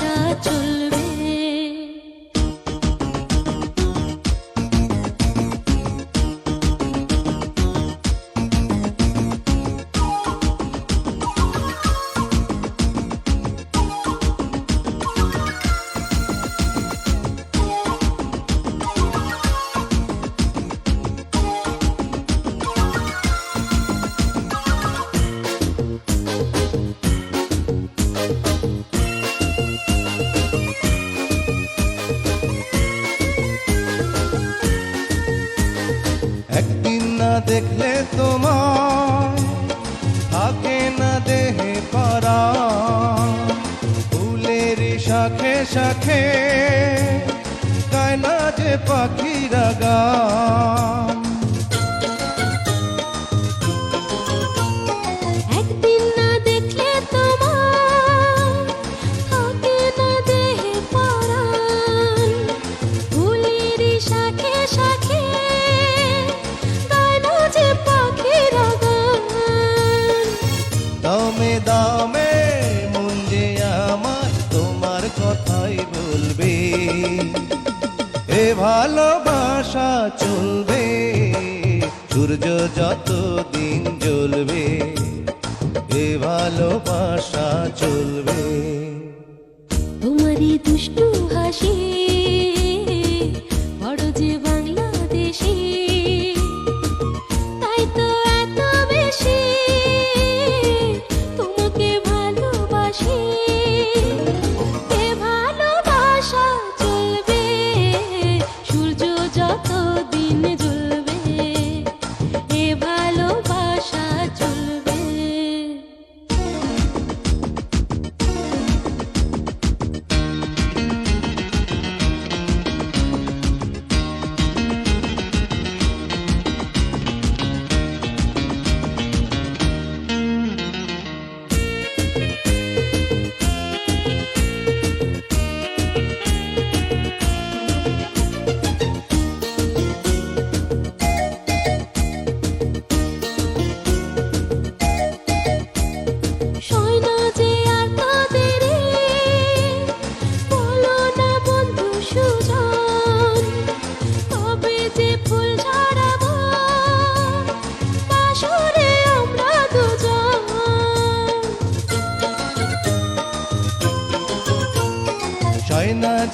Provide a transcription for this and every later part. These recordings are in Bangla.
আশা চলবে। দেখলে তোমার থাকে না দেহে পারা। ফুলের শাখে শাখে গায় যে ফুলের শাখে শাখে চলবে সূর্য যতদিন জ্বলবে এ ভালোবাসা চলবে। তোমারই দুষ্টু হাসি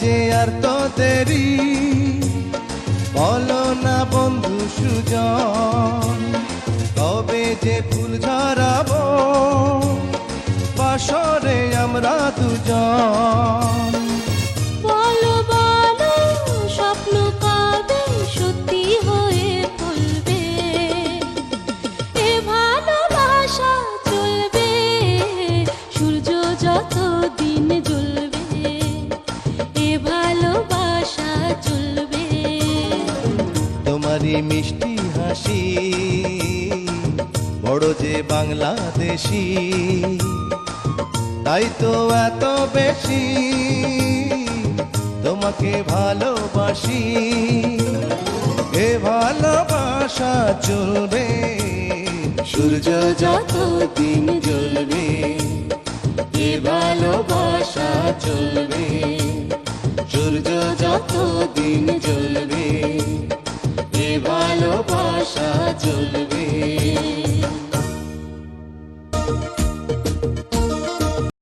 যে আর তো দেরি। বলো না বন্ধু সুজন, কবে যে ফুল ঝরাবো, বাসরে আমরা দুজন। মিষ্টি হাসি, বড় যে বাংলাদেশি, তাই তো এত বেশি তোমাকে ভালোবাসি। এ ভালোবাসা চলবে, সূর্য যত দিন জ্বলবে, এ ভালোবাসা চলবে, সূর্য যত দিন জ্বলবে। ভালোবাসা চলবে।